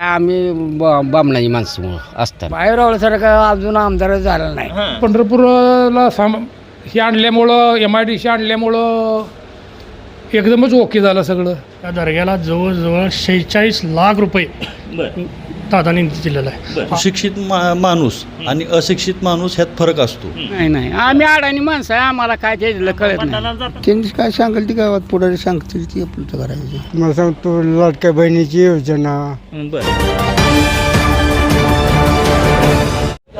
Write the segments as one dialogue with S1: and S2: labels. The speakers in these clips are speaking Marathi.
S1: आम्ही ब- बामणाची माणसं असतात.
S2: बाहेर आवल्यासारखं अजून आमदार झाला नाही.
S3: पंढरपूरला साम हे आणल्यामुळं एम आय डी सी आणल्यामुळं एकदमच ओके झालं सगळं.
S4: त्या दर्ग्याला जवळजवळ शेहेचाळीस लाख रुपये दादाने दिलेला आहे.
S5: शिक्षित मा माणूस आणि अशिक्षित माणूस ह्यात फरक असतो.
S2: नाही नाही. आम्ही अडाणी माणसं आहे. आम्हाला काय ते कळत नाही.
S6: त्यांनी काय सांगेल ती गावात? पुढारी सांगतील ती आपलं करायचं.
S7: तुम्हाला सांगतो लाडक्या बहिणीची योजना.
S8: बर.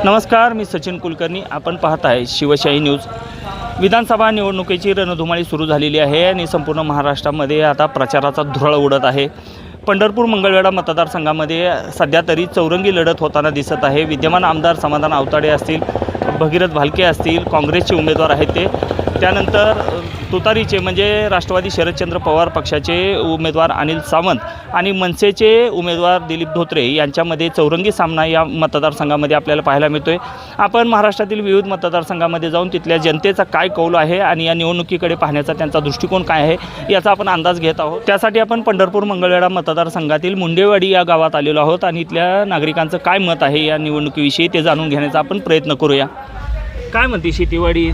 S8: नमस्कार मी सचिन कुलकर्णी. आपण पाहत आहे शिवशाही न्यूज. विधानसभा निवडणुकीची रणधुमाळी सुरू झालेली आहे आणि संपूर्ण महाराष्ट्रामध्ये आता प्रचाराचा धुरळ उडत आहे. पंढरपूर मंगळवेढा मतदारसंघामध्ये सध्या तरी चौरंगी लढत होताना दिसत आहे. विद्यमान आमदार समाधान आवताडे असतील भगीरथ भालके असतील काँग्रेसचे उमेदवार आहेत ते. त्यानंतर तुतारीचे म्हणजे राष्ट्रवादी शरदचंद्र पवार पक्षाचे उमेदवार अनिल सावंत आणि मनसेचे उमेदवार दिलीप धोत्रे यांच्यामध्ये चौरंगी सामना या मतदारसंघामध्ये आपल्याला पाहायला मिळतो आहे आपण महाराष्ट्रातील विविध मतदारसंघामध्ये जाऊन तिथल्या जनतेचा काय कौल आहे आणि या निवडणुकीकडे पाहण्याचा त्यांचा दृष्टिकोन काय आहे याचा आपण अंदाज घेत आहोत. त्यासाठी आपण पंढरपूर मंगळवेढा मतदारसंघातील मुंडेवाडी या गावात आलेलो आहोत आणि इथल्या नागरिकांचं काय मत आहे या निवडणुकीविषयी ते जाणून घेण्याचा आपण प्रयत्न करूया. काय म्हणते शेतीवाडी?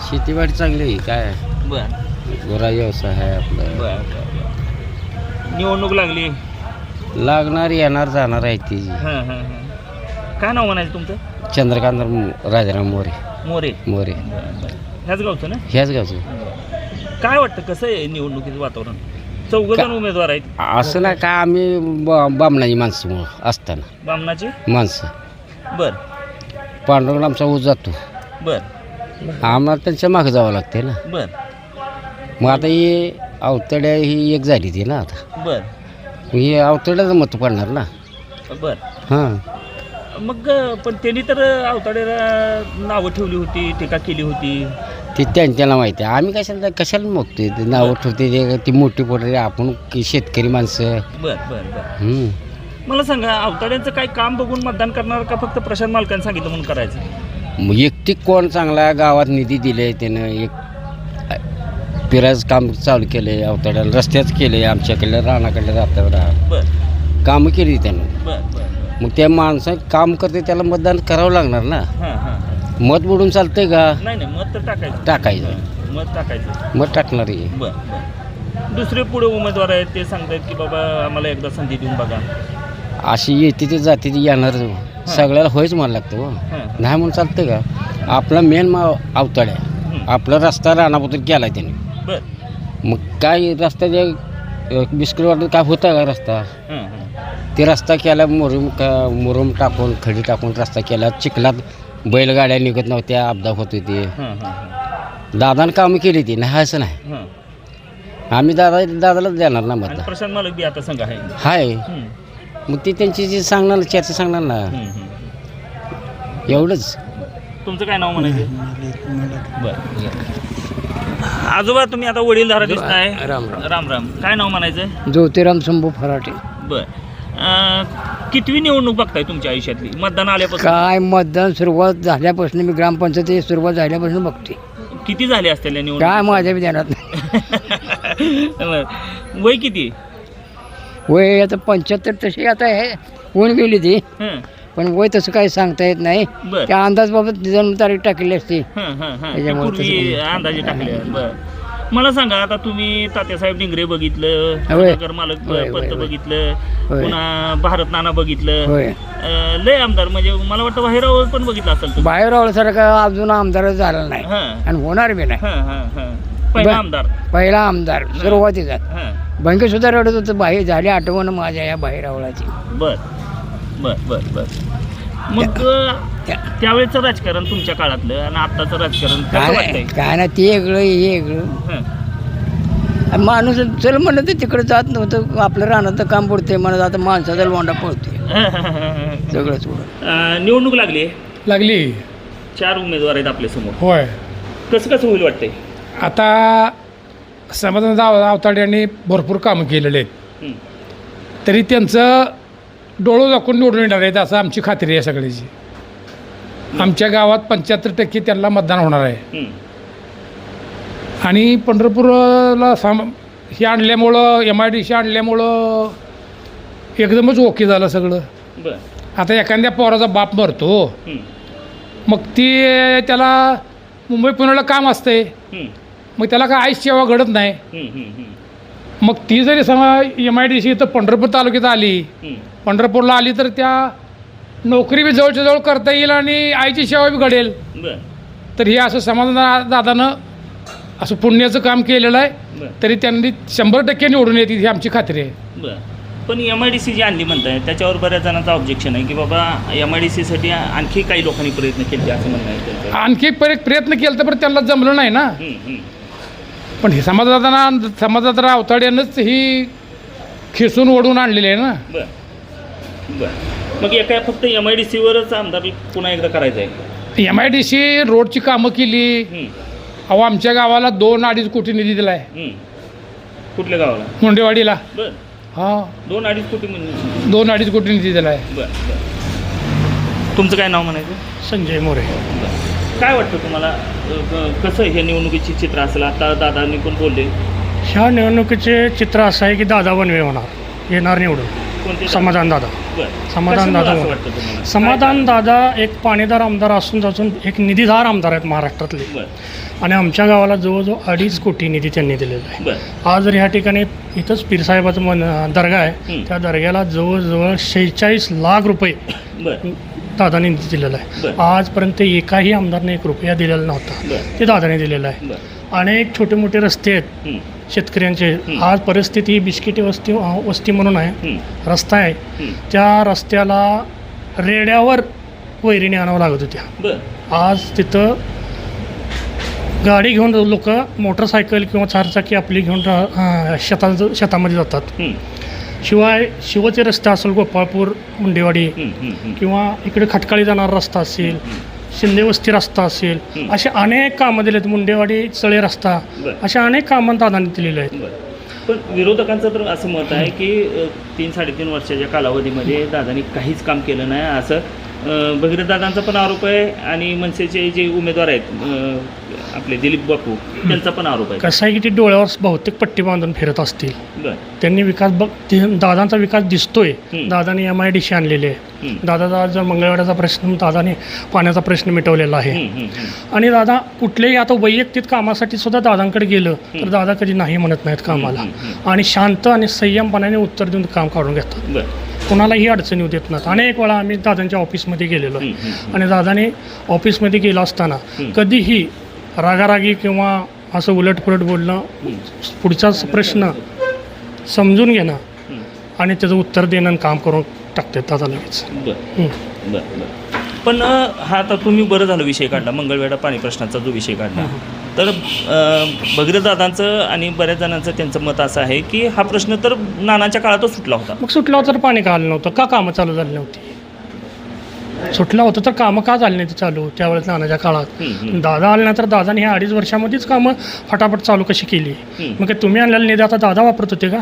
S1: शेतीवाडी चांगली आहे काय?
S8: बर.
S1: गोरा व्यवसाय आहे आपलं.
S8: बर निवडणूक लागली.
S1: लागणार येणार जाणार आहे ती.
S8: हां हां हां. काय नाव म्हणायचं तुमचं?
S1: चंद्रकांत राजाराम मोरे.
S8: मोरे.
S1: मोरे.
S8: ह्याच गावचं ना?
S1: ह्याच गावचं.
S8: काय वाटतं कसं आहे निवडणुकीचं वातावरण? चौघ जण उमेदवार आहेत.
S1: असं ना का आम्ही ब- बामणाची माणसं असताना.
S8: बामणाचे?
S1: माणसं.
S8: बर.
S1: पांडुरंग आमचा ऊस जातो
S8: बर.
S1: आम्हाला त्यांच्या मागं जावं लागते ना.
S8: बर.
S1: मग आता ही अवतड्या ही एक झाली ती ना आता.
S8: बर.
S1: मग ही अवतड्याचं मत पडणार ना.
S8: बर.
S1: हां.
S8: मग अं, पण त्यांनी तर अवताडेला नावं ठेवली होती टीका केली होती.
S1: ती त्यांच्याला माहिती आहे. आम्ही कशाला कशाला मोगतोय ते नावं ठेवते ते ती मोठी पोटरी आपण की शेतकरी माणसं.
S8: बर बर बर.
S1: हम्म.
S8: मला सांगा अवताड्यांचं काय काम बघून मतदान करणार का फक्त प्रशांत मालकांनी सांगितलं म्हणून करायचं?
S1: मग एकटी कोण चांगला गावात निधी दिले त्यानं एक पिराज काम चालू केले अवतड्याला रस्त्याच केले आमच्याकडे रानाकडे जातात राहा कामं केली त्यानं. मग त्या माणसं काम करते त्याला मतदान करावं लागणार ना. मत बुडून चालतंय का?
S8: नाही नाही मत तर टाकायचं.
S1: टाकायचं.
S8: मत टाकायचं.
S1: मत टाकणार आहे.
S8: बर बर. दुसरे पुढे उमेदवार आहेत ते सांगतायत की बाबा आम्हाला एकदा संधी देऊन बघा.
S1: अशी येते ते जाते ती येणार. सगळ्याला होयच मला लागतं हो. नाही म्हणून चालतं का? आपला मेन मा अवताड्या
S8: हं.
S1: आपला रस्ता राणापुत्र केला त्याने.
S8: बर.
S1: मग काय रस्त्याच्या बिस्किट वाटत काय होता का रस्ता? ते रस्ता केला मुरुम का मुरुम टाकून खडी टाकून रस्ता केला. चिखलात बैलगाड्या निघत नव्हत्या अपघात होत होते. दादानं कामं केली ती नाही असं नाही. आम्ही दादा दादालाच देणार ना
S8: आणि
S1: मतदान
S8: प्रशांत मालक बी आता संघ आहे.
S1: हाय. मग ते त्यांची जी सांगणार ना चर्चा सांगणार ना. एवढंच.
S8: तुमचं काय नाव म्हणायचं? बर आजोबा तुम्ही आता वडीलधारा दिसताय.
S2: राम राम.
S8: राम राम. काय नाव म्हणायचं?
S2: ज्योतिराम शंभू फराटे.
S8: बर. अं, कितवी निवडणूक बघताय तुमच्या आयुष्यातली? मतदान आल्यापासून?
S2: काय मतदान सुरुवात झाल्यापासून मी ग्रामपंचायती सुरुवात झाल्यापासून बघते.
S8: किती झाले असतील या
S2: काय
S8: निवडणूक
S2: माझ्या ध्यानात नाही.
S8: वय किती?
S2: वय आता पंच्याहत्तर तशी आता आहे होऊन गेली ती.
S8: हं,
S2: पण वय तसं काही सांगता येत नाही.
S8: बर.
S2: त्या अंदाजबाबत जन्म तारीख टाकली असती.
S8: हं, हं, हं. ते
S2: त्याच्यामुळे
S8: पूर्वी
S2: तसं
S8: अंदाजे टाकले बर. मला सांगा आता तुम्ही तात्यासाहेब डिंगरे बघितलं
S2: होय.
S8: मालक
S2: होय, होय,
S8: पंत
S2: होय.
S8: बघितलं
S2: होय.
S8: पुन्हा भारत नाना बघितलं.
S2: होय.
S8: अं, लय आमदार म्हणजे मला वाटतं बाहेरावर पण बघितलं असेल तुम्ही.
S2: बाहेर आवल्यासारखं अजून आमदार झाला नाही.
S8: हं,
S2: आणि होणार बी नाही.
S8: हं, हं, हं. पहिला
S2: बर.
S8: आमदार.
S2: पहिला आमदार सुरुवातीचा.
S8: हं,
S2: बँकेत सुद्धा रडत होतं. बाहेर झाली आठवण माझ्या या बाहेर आवळाची.
S8: बर बर बर बर. मग
S2: त्या-
S8: त्यावेळेचं राजकारण तुमच्या काळातलं आणि आत्ताचं राजकारण
S2: काय
S8: कसं
S2: नाही
S8: वाटतंय?
S2: काय ना ते वेगळं हे वेगळं.
S8: हं,
S2: आणि माणूस चल म्हणलं तर तिकडे जात नव्हतं. आपलं रानाचं काम पडतंय म्हणत आता माणसाचा लोंडा पडतोय सगळं सोडून.
S8: अं, निवडणूक लागली?
S3: लागली.
S8: चार उमेदवार आहेत आपल्यासमोर
S3: होय.
S8: कसं कसं होईल वाटतंय?
S3: आता समाधान आव आवताडे यांनी भरपूर कामं केलेले आहेत. तरी त्यांचं डोळं दाखवून निवडून येणार आहेत असं आमची खात्री आहे सगळ्याची. आमच्या गावात पंच्याहत्तर टक्के त्यांना मतदान होणार आहे.
S8: हं,
S3: आणि पंढरपूरला साम हे आणल्यामुळं एम आय डी सी आणल्यामुळं
S9: एकदमच ओके झालं सगळं. आता एखाद्या पोराचा बाप मरतो मग ती त्याला मुंबई पुण्याला काम असते
S8: हं,
S9: मग त्याला काय आईस सेवा घडत नाही. मग ती जरी समा एम आय डी सी इथं पंढरपूर तालुक्यात आली. पंढरपूरला आली तर त्या नोकरी बी जवळच्या जवळ करता येईल आणि आईची सेवा बी घडेल. तर हे असं समाधान दादानं असं पुण्याचं काम केलेलं आहे. तरी त्यांनी शंभर टक्के निवडून येतील ही आमची खात्री आहे.
S8: पण एम आय डी सी जी आणली म्हणताय त्याच्यावर बऱ्याच जणांचं ऑब्जेक्शन आहे की बाबा एम आय डी सीसाठी आणखी काही लोकांनी प्रयत्न केले असं म्हणणं आहे.
S9: आणखी प्रयत्न केला तर पण त्यांना जमलं नाही ना.
S8: हं, हं.
S9: पण हे समाजदादांना समाजदादा अवताड्यानंच ही खेचून ओढून आणलेली आहे ना.
S8: बर. बर. मग एका फक्त एम आय डी सीवरच आमदार पुन्हा एकदा करायचं आहे
S9: एम आय डी सी रोडची कामं केली.
S8: हं,
S9: अहो आमच्या गावाला दोन अडीच कोटी निधी दिला आहे
S8: हं. कुठल्या गावाला?
S9: मुंडेवाडीला.
S8: बर.
S9: हा.
S8: दोन अडीच कोटी म्हणजे?
S9: दोन अडीच कोटी निधी दिला आहे
S8: बर बर. तुमचं काय नाव म्हणायचं?
S4: संजय मोरे.
S8: बरं. काय वाटतं तुम्हाला? क- कसं हे निवडणुकीचे चित्र असेल? आता दादांनी पण बोलले.
S4: ह्या निवडणुकीचे चित्र असं आहे की दादा वनवे होणार येणार निवडून.
S8: कोणते
S4: समाधान दादा.
S8: बरं.
S4: समाधान
S8: कशामुळे
S4: दादा
S8: असं वाटतं तुम्हाला?
S4: समाधान दादा एक पाणीदार आमदार असून असून एक निधीदार आमदार आहेत महाराष्ट्रातले.
S8: बरं.
S4: आणि आमच्या गावाला जवळजवळ अडीच कोटी निधी त्यांनी दिलेला आहे.
S8: बरं.
S4: आज ह्या ठिकाणी इथंच पीरसाहेबाचं मन दर्गा आहे.
S8: हं.
S4: त्या दर्ग्याला जवळजवळ शेहेचाळीस लाख रुपये
S8: बरं.
S4: दादाने दिलेला आहे.
S8: बरं.
S4: आजपर्यंत एकाही आमदारने एक रुपया दिलेला नव्हता.
S8: बरं.
S4: ते दादाने दिलेलं आहे.
S8: बरं.
S4: अनेक छोटे मोठे रस्ते आहेत. शेतकऱ्यांचे. आज परिस्थिती ही बिस्किटी वस्ती वस्ती म्हणून आहे. रस्ता आहे. त्या रस्त्याला रेड्यावर वैरीने आणावं लागत होत्या. आज तिथं गाडी घेऊन लोक मोटरसायकल किंवा चारचाकी आपली घेऊन शेतात शेतामध्ये जातात. शिवाय शिवचे रस्ते असेल गोपाळपूर मुंडेवाडी. किंवा इकडे खटकाळी जाणारा रस्ता असेल शिंदे वस्ती रस्ता असेल. असे अनेक कामं दिलेत मुंडेवाडी चळे रस्ता. अशा अनेक कामं दादांनी दिलेली आहेत
S8: पण विरोधकांचं तर असं मत आहे की तीन साडेतीन वर्षाच्या कालावधीमध्ये दादांनी काहीच काम केलं नाही असं भगीरथ दादांचा पण आरोप आहे आणि मनसेचे जे उमेदवार आहेत आपले दिलीप बापू त्यांचा पण आरोप आहे.
S4: कसं आहे की ते डोळ्यावर बहुतेक पट्टी बांधून फिरत असतील.
S8: बरं.
S4: त्यांनी विकास बघ ते दादांचा विकास दिसतोय. दादाने एम आय डी सी आणलेले आहे.
S8: हं.
S4: दादाचा जर मंगळवाड्याचा प्रश्न दादाने पाण्याचा प्रश्न मिटवलेला आहे. आणि दादा कुठल्याही आता वैयक्तिक कामासाठी सुद्धा दादांकडे गेलं तर दादा कधी नाही म्हणत नाहीत कामाला. आणि शांत आणि संयमपणाने उत्तर देऊन काम काढून घेतात.
S8: बरं.
S4: कोणालाही अडचण येऊ देत नाहीत. अनेक वेळा आम्ही दादांच्या ऑफिसमध्ये गेलेलो आहे. आणि दादाने ऑफिसमध्ये गेलो असताना. कधीही रागारागी किंवा असं उलटपुलट बोलणं पुढचाच प्रश्न समजून घेणं. आणि त्याचं उत्तर देणं आणि काम करून टाकतात दादा लगेच.
S8: बरं. बरं बरं. पण हा आता तुम्ही बरं झालं विषय काढला मंगळवेढा पाणी प्रश्नाचा जो विषय काढला. तर भगीरथ दादांचं आणि बऱ्याच जणांचं त्यांचं मत असं आहे की हा प्रश्न तर नानाच्या काळातच सुटला होता.
S4: मग सुटला तर पाणी का आलं नव्हतं? का कामं चालू झाली नव्हती? सुटलं होतं तर कामं का झाली नाही चालू त्यावेळेस नानाच्या काळात. दादा आले नंतर दादाने ह्या अडीच वर्षामध्येच कामं फटाफट चालू कशी केली. मग तुम्ही आणलेलं निधी आता दादा वापरत होते का.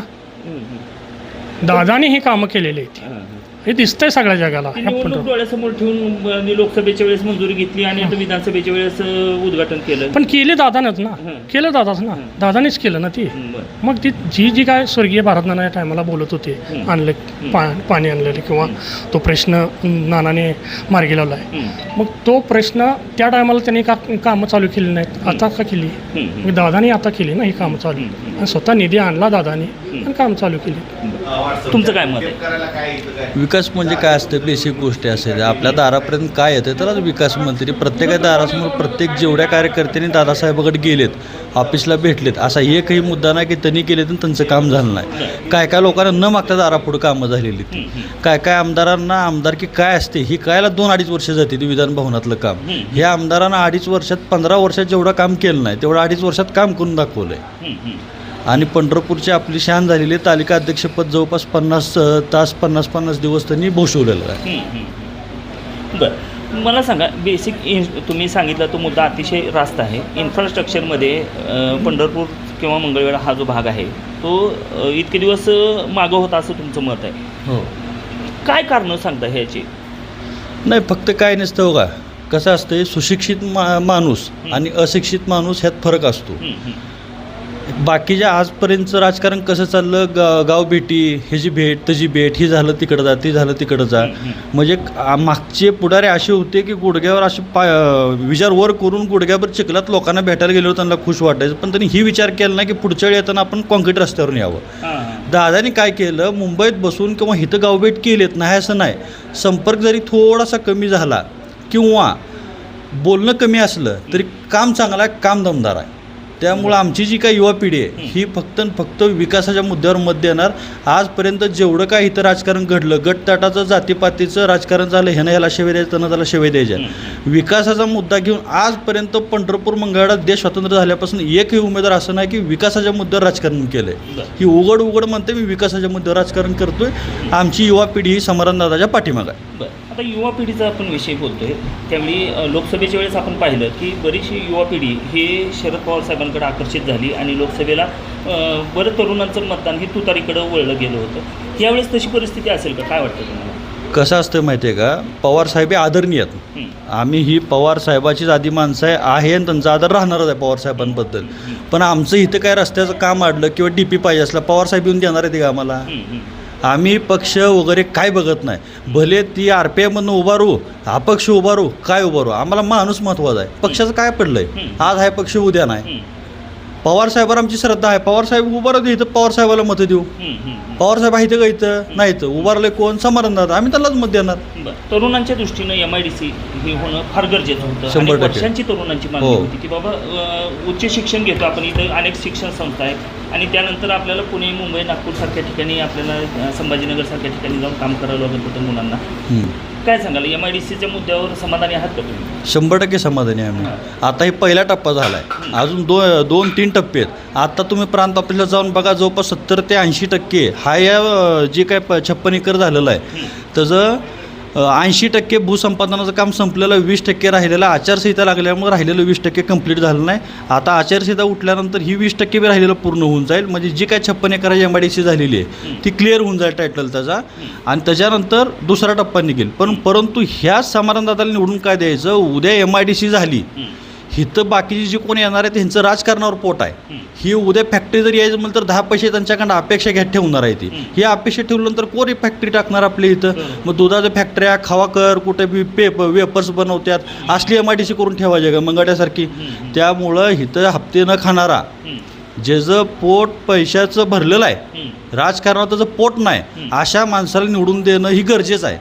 S4: दादाने ही कामं केलेली आहेत
S8: हां,
S4: दिसतंय सगळ्या जगाला ह्या
S8: निवडणूक
S4: फोटो
S8: डोळ्यासमोर ठेवून अ, लोकसभेच्या वेळेस मंजुरी घेतली आणि आता विधानसभेच्या वेळेस अ, उद्घाटन केलं.
S4: पण केले दादानच ना?
S8: हं.
S4: केलं दादाच ना. दादानेच केलं ना ती?
S8: हं, बरं.
S4: मग ती जी जी काय स्वर्गीय भारतनाना या टायमाला बोलत होते
S8: हं.
S4: आणलं पा पाणी आणलेलं किंवा तो प्रश्न नानाने मार्गी लावला आहे
S8: हं,
S4: मग तो प्रश्न त्या टायमाला त्यांनी का कामं चालू केली नाहीत. आता का केली?
S8: हं, हं.
S4: मग दादाने आता केली ना ही कामं चालू. आणि स्वतः निधी आणला दादाने आणि काम चालू केली.
S8: तुमचं काय मत आहे?
S5: विकास म्हणजे काय असतं? बेसिक गोष्टी असतात आपल्या दारापर्यंत काय येतं त्यालाच विकास मंत्री प्रत्येका दारासमोर प्रत्येक जेवढ्या कार्यकर्त्यांनी दादासाहेबाकडे गेलेत ऑफिसला भेटलेत असा एकही मुद्दा नाही की त्यांनी केले तर त्यांचं काम झालं नाही. काय काय लोकांना न मागता दारापुढं कामं झालेली ती काय काय आमदारांना आमदारकी काय असते? ही कायला दोन अडीच वर्ष जाते ती विधान भवनातलं काम. हे आमदारांना अडीच वर्षात पंधरा वर्षात जेवढं काम केलं नाही तेवढं अडीच वर्षात काम करून दाखवलं आहे. आणि पंढरपूरची आपली शान झालेली आहे. तालिका अध्यक्षपद जवळपास पन्नास तास पन्नास पन्नास दिवस त्यांनी भूषवलेलं आहे.
S8: बरं. मला सांगा बेसिक इन तुम्ही सांगितला तो मुद्दा अतिशय रास्त आहे. इन्फ्रास्ट्रक्चरमध्ये पंढरपूर किंवा मंगळवेढा हा जो भाग आहे तो इतके दिवस मागं होता असं तुमचं मत आहे.
S5: हो.
S8: काय कारणं सांगता ह्याची?
S5: नाही फक्त काय नसतं हो का कसं असतं सुशिक्षित मा माणूस आणि अशिक्षित माणूस ह्यात फरक असतो. बाकीच्या आजपर्यंतचं राजकारण कसं चाललं? गा गाव भेटी ह्याची भेट त्याची भेट ही झालं तिकडं जा ती झालं तिकडं जा. म्हणजे आ- मागचे पुढारे असे होते की गुडघ्यावर असे अं, विचार वर करून गुडघ्यावर चिखलात लोकांना भेटायला गेलो त्यांना खुश वाटायचं. पण त्यांनी ही विचार केला ना की पुढच्या वेळी येताना आपण कॉन्क्रीट रस्त्यावरून यावं.
S8: हां
S5: दादानी काय केलं? मुंबईत बसून किंवा इथं गावभेट केलेत नाही असं नाही. संपर्क जरी थोडासा कमी झाला किंवा बोलणं कमी असलं तरी काम चांगलं आहे काम दमदार आहे. त्यामुळं आमची जी काही युवा पिढी आहे ही फक्त फक्त विकासाच्या मुद्द्यावर मत देणार. आजपर्यंत जेवढं काय इथं राजकारण घडलं गटताटाचं जातीपातीचं राजकारण झालं ह्यानं ह्याला शेवे द्यायचं त्यानं त्याला शेवे द्यायच्या विकासाचा मुद्दा घेऊन आजपर्यंत पंढरपूर मंगळवार देश स्वतंत्र झाल्यापासून एकही उमेदवार असं नाही की विकासाच्या मुद्द्यावर राजकारण केलं आहे ही उघड उघड म्हणते मी विकासाच्या मुद्द्यावर राजकारण करतोय. आमची युवा पिढी ही समाधानदादाच्या पाठीमागं आहे.
S8: आता युवा पिढीचा आपण विषय बोलतोय. त्यावेळी अ, लोकसभेच्या वेळेस आपण पाहिलं की बरीचशी युवा पिढी हे शरद पवार साहेबांकडे आकर्षित झाली आणि लोकसभेला बरं तरुणांचं मतदान हे तुतारीकडं वळलं गेलं होतं. यावेळेस तशी परिस्थिती असेल का? काय वाटतं तुम्हाला?
S5: कसं असतं माहिती आहे का? पवार साहेब हे आदरणीय आहेत. आम्ही ही पवार साहेबाचीच आधी माणसं आहे आहे आणि त्यांचा आदर राहणारच आहे पवार साहेबांबद्दल. पण आमचं इथं काय रस्त्याचं काम अडलं किंवा डी पी पाहिजे असलं पवार साहेब येऊन देणार आहे ते का आम्हाला. आम्ही पक्ष वगैरे काय बघत नाही. भले ती आर पी आयमधनं उभारू अपक्ष उभारू काय उभारू आम्हाला माणूस महत्त्वाचा आहे. पक्षाचं काय पडलंय?
S8: हं.
S5: आज आहे पक्ष उद्या नाही.
S8: हं,
S5: पवार साहेबावर आमची श्रद्धा आहे. पवार साहेब उभारू दे इथं पवार साहेबाला मतं देऊ.
S8: हं, हं.
S5: पवार साहेब आहे का इथं? नाही इथं. उभारले कोण? दादा आम्ही त्यालाच मत देणार.
S8: तरुणांच्या दृष्टीनं एम आय डी सी हे होणं फार गरजेचं होतं.
S5: शंभर
S8: तरुणांची मागणी
S5: हो.
S8: होती की बाबा उच्च शिक्षण घेतो आपण. इथं अनेक शिक्षण संस्था आहेत. आणि त्यानंतर आपल्याला पुणे मुंबई नागपूरसारख्या ठिकाणी आपल्याला संभाजीनगरसारख्या ठिकाणी जाऊन काम करावं लागत होतं मुलांना. काय सांगाल? एम आय डी सीच्या मुद्द्यावर समाधानी आहात का तुम्ही?
S5: शंभर टक्के समाधानी आहे आम्ही. आता हे पहिला टप्पा झाला आहे अजून दो दोन तीन टप्पे आहेत. आता तुम्ही प्रांत ऑफिसला जाऊन बघा जवळपास सत्तर ते ऐंशी टक्के हा या जे काय प छप्पन एकर झालेलं आहे. त्याचं ऐंशी टक्के भूसंपादनाचं काम संपलेलं वीस टक्के राहिलेलं आचारसंहिता लागल्यामुळे राहिलेलं वीस टक्के कंप्लीट झालं नाही. आता आचारसंहिता उठल्यानंतर ही वीस टक्के बी राहिलेलं पूर्ण होऊन जाईल. म्हणजे जी काय छप्पन एकराची एम आय डी सी झालेली आहे ती क्लिअर होऊन जाईल टायटल त्याचा. आणि त्याच्यानंतर दुसरा टप्पा निघेल. पण परंतु ह्या समाधानदाताला निवडून काय द्यायचं? उद्या एम आय डी सी झाली. इथं बाकीची जी कोणी येणार आहे त्यांचं राजकारणावर पोट आहे. ही उद्या फॅक्टरी जर यायचं म्हणलं तर दहा पैसे त्यांच्याकडं अपेक्षा घ्यात ठेवणार आहे ती. ही अपेक्षा ठेवल्यानंतर कोणी फॅक्टरी टाकणार आपल्या इथं? मग दुधाच्या फॅक्टऱ्या खावाकर कुठे बी पेप वेपर्स बनवतात असली एम आय डी सी करून ठेवायचे का मंगाड्यासारखी. त्यामुळं इथं हप्ते न खाणारा ज्याचं पोट पैशाचं भरलेलं आहे राजकारणात त्याचं पोट नाही अशा माणसाला निवडून देणं ही गरजेचं आहे.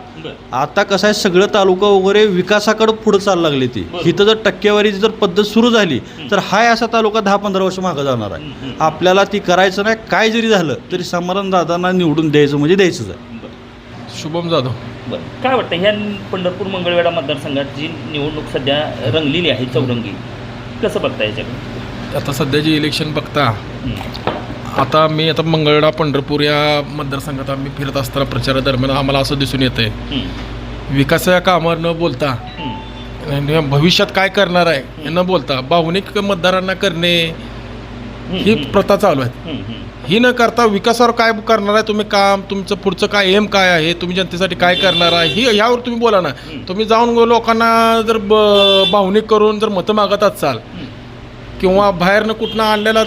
S5: आता कसं आहे सगळं तालुका वगैरे विकासाकडे पुढे चालू लागली ती. इथं जर टक्केवारीची जर पद्धत सुरू झाली तर हाय असा तालुका दहा पंधरा वर्ष मागं जाणार आहे. आपल्याला ती करायचं नाही काय जरी झालं तरी समाधान दादांना निवडून द्यायचं म्हणजे द्यायचंच आहे.
S9: शुभम जाधव.
S8: बरं. काय वाटतं ह्या पंढरपूर मंगळवेढा मतदारसंघात जी निवडणूक सध्या रंगलेली आहे चौरंगी कसं बघता याच्याकडे?
S9: आता सध्याची इलेक्शन बघता आता मी आता मंगळडा पंढरपूर या मतदारसंघात आम्ही फिरत असताना प्रचारादरम्यान आम्हाला असं दिसून येतं आहे विकासाच्या कामावर न बोलता भविष्यात काय करणार आहे हे न बोलता भावनिक मतदारांना करणे ही प्रथा चालू आहे ही न करता विकासावर काय करणार आहे? तुम्ही काम तुमचं पुढचं काय एम काय आहे? तुम्ही जनतेसाठी काय करणार आहे? ही ह्यावर तुम्ही बोला ना. तुम्ही जाऊन लोकांना जर ब- भावनिक करून जर मतं मागत असाल किंवा बाहेरनं कुठनं आणलेला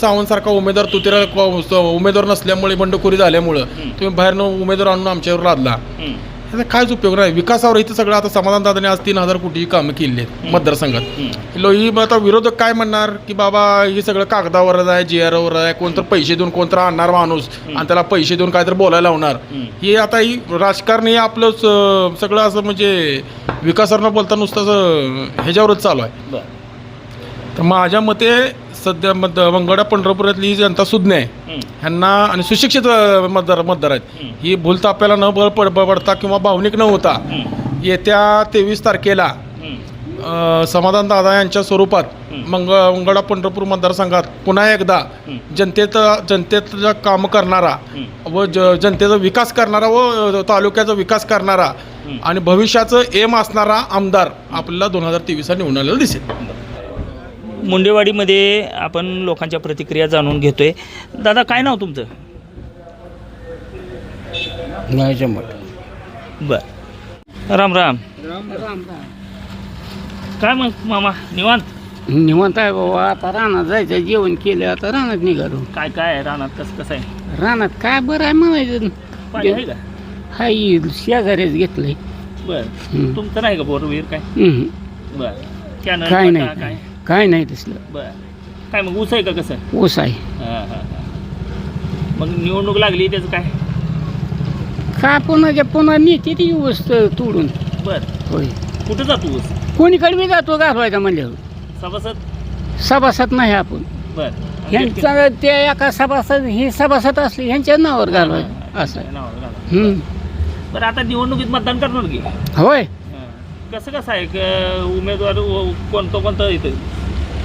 S9: सावंतसारखा उमेदवार तुतीरा उमेदवार नसल्यामुळे बंडखोरी झाल्यामुळं तुम्ही बाहेरनं उमेदवार आणून आमच्यावर लादला. याचा कायच उपयोग नाही. विकासावर इथं सगळं आता समाधान दादाने आज तीन हजार कोटी कामं केली आहेत मतदारसंघात. लो ही आता विरोधक काय म्हणणार? की बाबा हे सगळं कागदावरच आहे जी आरवर आहे कोणतर पैसे देऊन कोणतर आणणार माणूस आणि त्याला पैसे देऊन काहीतरी बोलायला लावणार. हे आता ही राजकारण हे आपलं सगळं असं म्हणजे विकासावर न बोलता नुसतं ह्याच्यावरच चालू आहे. तर माझ्या मते सध्या मत मंगळा पंढरपुरातली ही जनता सुज्ञ आहे ह्यांना आणि सुशिक्षित मतदार मतदार आहेत. ही भूलताप्याला न बळ पड पडता किंवा भावनिक न होता येत्या तेवीस तारखेला समाधान दादा यांच्या स्वरूपात मंग मंगळा पंढरपूर मतदारसंघात पुन्हा एकदा जनतेत जनतेचं काम करणारा व ज जनतेचा विकास करणारा व तालुक्याचा विकास करणारा आणि भविष्याचं एम असणारा आमदार आपल्याला दोन हजार तेवीसला निवडून आलेला दिसेल.
S8: मुंडेवाडीमध्ये आपण लोकांच्या प्रतिक्रिया जाणून घेतोय. दादा काय नाव तुमचं?
S1: नाही जमत
S8: बर. राम राम. काय मग मामा? निवांत?
S10: निवांत आहे बाबा. आता रानात जायचं जेवण केलं आता रानात निघालो.
S8: काय काय आहे रानात? कसं कसं आहे?
S10: रानात काय बरं आहे म्हणायचं?
S8: पाणी आहे का?
S10: हाय शेजाऱ्याच घेतलंय.
S8: बर.
S10: हम्म.
S8: तुमचं नाही का बोर विहीर काय?
S10: हम्म.
S8: बर. कॅनल
S10: काय नाही.
S8: काय?
S10: काय नाही तसलं
S8: बर. काय मग ऊस आहे का कसं?
S10: ऊस आहे.
S8: हा, हा, हा. मग निवडणूक लागली त्याचं काय?
S10: का पुन्हा पुन्हा नेते ती ऊस तोडून.
S8: बर.
S10: होय.
S8: कुठं जातो ऊस?
S10: कोणीकडे बी जातो घालवायचा म्हणल्यावर.
S8: सभासद?
S10: सभासद नाही आपण.
S8: बर.
S10: ह्यांचा ते एका सभासद ही सभासद असली ह्यांच्या नावावर घालवायचं असं. आहे. हम्म.
S8: बरं आता निवडणुकीत मतदान करणार की?
S10: होय.
S8: हा. कसं कसं आहे? क- उमेदवार व- कोणतं कोणतं येतं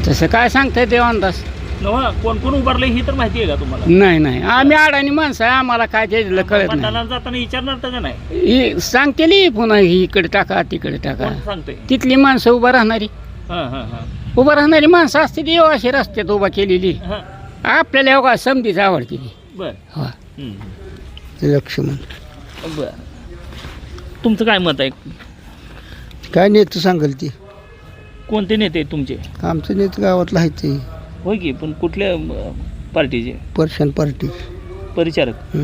S10: तसं काय सांगताय ते अंदाज
S8: नव्हा कोण कोण उभारलं ही तर माहिती आहे का तुम्हाला?
S10: नाही नाही. आम्ही अडाणी माणसं आहे आम्हाला काय त्याच्यातलं कळत नाही.
S8: मतदानाला जाताना विचारणार तर का नाही?
S10: ही सांगतेली पुन्हा ही इकडे टाका तिकडे टाका.
S8: कोण सांगतंय?
S10: तिथली माणसं उभा राहणारी.
S8: हां हां हां.
S10: उभा राहणारी माणसं असते ती अशी रस्त्यात उभा केलेली.
S8: हां.
S10: आपल्याला एवढा समधीच आवडते ती
S8: बर.
S10: हो.
S8: हम्म.
S6: लक्ष्मण.
S8: बर. तुमचं काय मत आहे?
S6: काय नेतं सांगाल ती.
S8: कोणते नेते आहेत तुमचे?
S6: आमचं नेतं गावातलं आहे ते.
S8: होय की पण कुठल्या अं, पार्टीचे?
S6: पर्शन पार्टी.
S8: परिचारक.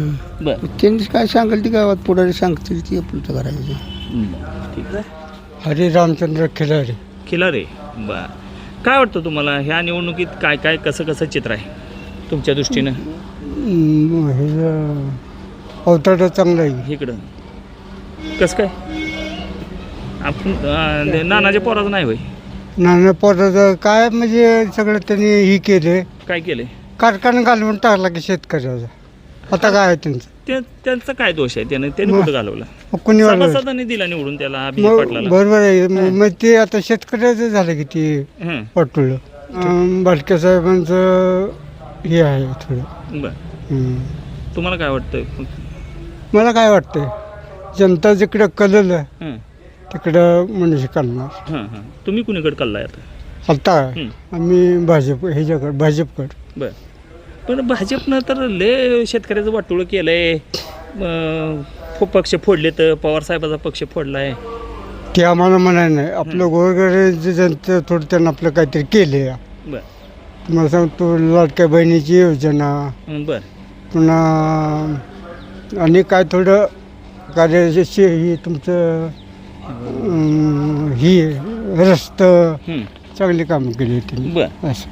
S8: बर.
S6: त्यांनी काय सांगाल ती गावात पुढारी सांगतील ती आपलं तर करायचं.
S8: ठीक आहे.
S2: हरे रामचंद्र खिलारे
S8: खिला रे बर. काय वाटतं तुम्हाला ह्या निवडणुकीत काय काय कसं कसं चित्र आहे तुमच्या दृष्टीनं?
S2: हे अवतार चांगलं आहे.
S8: इकडं. कसं काय? आपण अं, नानाच्या पोराचं नाही होय.
S2: नाना पोराचं काय म्हणजे सगळं त्यांनी ही केले.
S8: काय केलंय
S2: कारखाना घालवून टाकला की शेतकऱ्याचा. आता काय आहे त्यांचं?
S8: त्यांचा काय दोष आहे? त्यानं त्यांनी कुठं घालवलं?
S2: कुणी?
S8: सभासदांनी दिला निवडून त्याला अभिजित
S2: मग
S8: पाटलाला.
S2: बरोबर आहे. मग मग ते आता शेतकऱ्याचं झालं की ते
S8: हं,
S2: वाटलं अं, भाटके साहेबांचं हे आहे थोडं.
S8: बरं. तुम्हाला काय वाटतं
S2: मला काय वाटतंय? जनता जिकडं कललं
S8: हं,
S2: तिकडं मनुष्य करणार.
S8: हं, हं. तुम्ही कुणीकडे कल्लाय आता?
S2: आता. आम्ही भाजप ह्याच्याकडं भाजपकडं.
S8: बरं. पण भाजपनं तर लय शेतकऱ्याचं वाटोळं केलंय. अं, फ- पक्ष फोडले तर पवार साहेबाचा पक्ष फोडलाय.
S2: ते आम्हाला म्हणाय नाही. आपलं गोरगरीब जनता थोडं त्यांना आपलं काहीतरी केले
S8: बरं.
S2: तुम्हाला सांगतो लाडक्या बहिणीची योजना.
S8: हं, बरं.
S2: पुन्हा आणि काय थोडं कार्याचे ही तुमचं अं, ही रस्तं
S8: हं,
S2: चांगली कामं केली
S8: बरं.
S2: असं.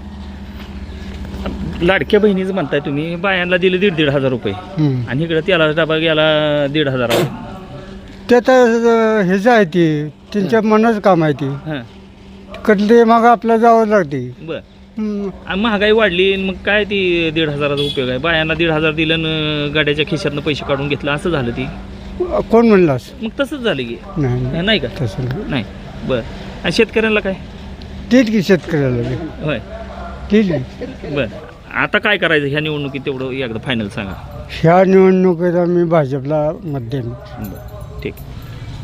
S8: लाडक्या बहिणीचं म्हणताय तुम्ही बायांना दिले दीड दीड हजार रुपये.
S2: हं.
S8: आणि इकडं त्याला डबा गेला दीड हजार.
S2: ते आता ह्याचं आहे ते त्यांच्या मनाचं काम आहे ते.
S8: हां.
S2: कडले मग आपल्याला जावं लागते.
S8: बरं.
S2: हं.
S8: आणि महागाई वाढली आणि मग काय ती दीड हजाराचा उपयोग आहे? बायांना दीड हजार दिलं आणि गाड्याच्या खिशातनं पैसे काढून घेतलं असं झालं ती.
S2: कोण म्हणलास
S8: मग तसंच झालं की.
S2: नाही नाही,
S8: नाही का?
S2: तसं नाही.
S8: नाही. बरं. आणि शेतकऱ्यांना काय?
S2: देईल की शेतकऱ्याला बी.
S8: होय.
S2: की.
S8: बरं. आता काय करायचं? ह्या निवडणुकीत तेवढं एकदा फायनल सांगा.
S2: ह्या निवडणुकीत आम्ही भाजपला मत देणार.
S8: बरं.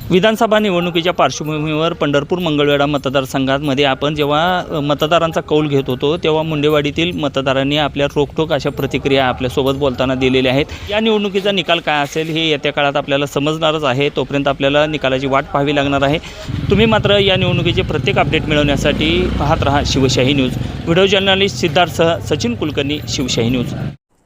S8: विधानसभा निवडणुकीच्या पार्श्वभूमीवर पंढरपूर मंगळवेढा मतदारसंघामध्ये आपण जेव्हा मतदारांचा कौल घेत होतो तेव्हा मुंडेवाडीतील मतदारांनी आपल्या रोखठोक अशा प्रतिक्रिया आपल्यासोबत बोलताना दिलेल्या आहेत. या निवडणुकीचा निकाल काय असेल हे येत्या काळात आपल्याला समजणारच आहे. तोपर्यंत आपल्याला निकालाची वाट पाहावी लागणार आहे. तुम्ही मात्र या निवडणुकीचे प्रत्येक अपडेट मिळवण्यासाठी पाहत रहा शिवशाही न्यूज. व्हिडिओ जर्नलिस्ट सिद्धार्थसह सचिन कुलकर्णी शिवशाही न्यूज.